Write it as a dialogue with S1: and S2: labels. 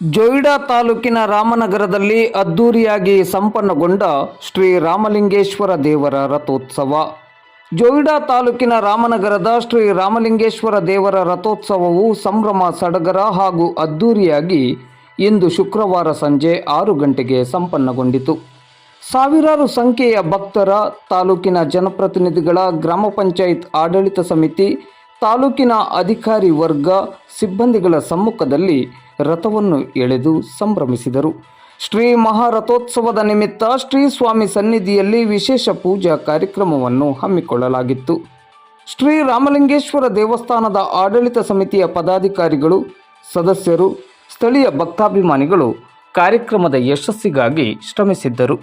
S1: ಜೊಯ್ಡಾ ತಾಲೂಕಿನ ರಾಮನಗರದಲ್ಲಿ ಅದ್ದೂರಿಯಾಗಿ ಸಂಪನ್ನಗೊಂಡ ಶ್ರೀ ರಾಮಲಿಂಗೇಶ್ವರ ದೇವರ ರಥೋತ್ಸವ. ಜೊಯ್ಡಾ ತಾಲೂಕಿನ ರಾಮನಗರದ ಶ್ರೀ ರಾಮಲಿಂಗೇಶ್ವರ ದೇವರ ರಥೋತ್ಸವವು ಸಂಭ್ರಮ, ಸಡಗರ ಹಾಗೂ ಅದ್ದೂರಿಯಾಗಿ ಇಂದು ಶುಕ್ರವಾರ ಸಂಜೆ ಆರು ಗಂಟೆಗೆ ಸಂಪನ್ನಗೊಂಡಿತು. ಸಾವಿರಾರು ಸಂಖ್ಯೆಯ ಭಕ್ತರ, ತಾಲೂಕಿನ ಜನಪ್ರತಿನಿಧಿಗಳ, ಗ್ರಾಮ ಪಂಚಾಯತ್ ಆಡಳಿತ ಸಮಿತಿ, ತಾಲೂಕಿನ ಅಧಿಕಾರಿ ವರ್ಗ, ಸಿಬ್ಬಂದಿಗಳ ಸಮ್ಮುಖದಲ್ಲಿ ರಥವನ್ನು ಎಳೆದು ಸಂಭ್ರಮಿಸಿದರು. ಶ್ರೀ ಮಹಾರಥೋತ್ಸವದ ನಿಮಿತ್ತ ಶ್ರೀ ಸ್ವಾಮಿ ಸನ್ನಿಧಿಯಲ್ಲಿ ವಿಶೇಷ ಪೂಜಾ ಕಾರ್ಯಕ್ರಮವನ್ನು ಹಮ್ಮಿಕೊಳ್ಳಲಾಗಿತ್ತು. ಶ್ರೀ ರಾಮಲಿಂಗೇಶ್ವರ ದೇವಸ್ಥಾನದ ಆಡಳಿತ ಸಮಿತಿಯ ಪದಾಧಿಕಾರಿಗಳು, ಸದಸ್ಯರು, ಸ್ಥಳೀಯ ಭಕ್ತಾಭಿಮಾನಿಗಳು ಕಾರ್ಯಕ್ರಮದ ಯಶಸ್ಸಿಗಾಗಿ ಶ್ರಮಿಸಿದ್ದರು.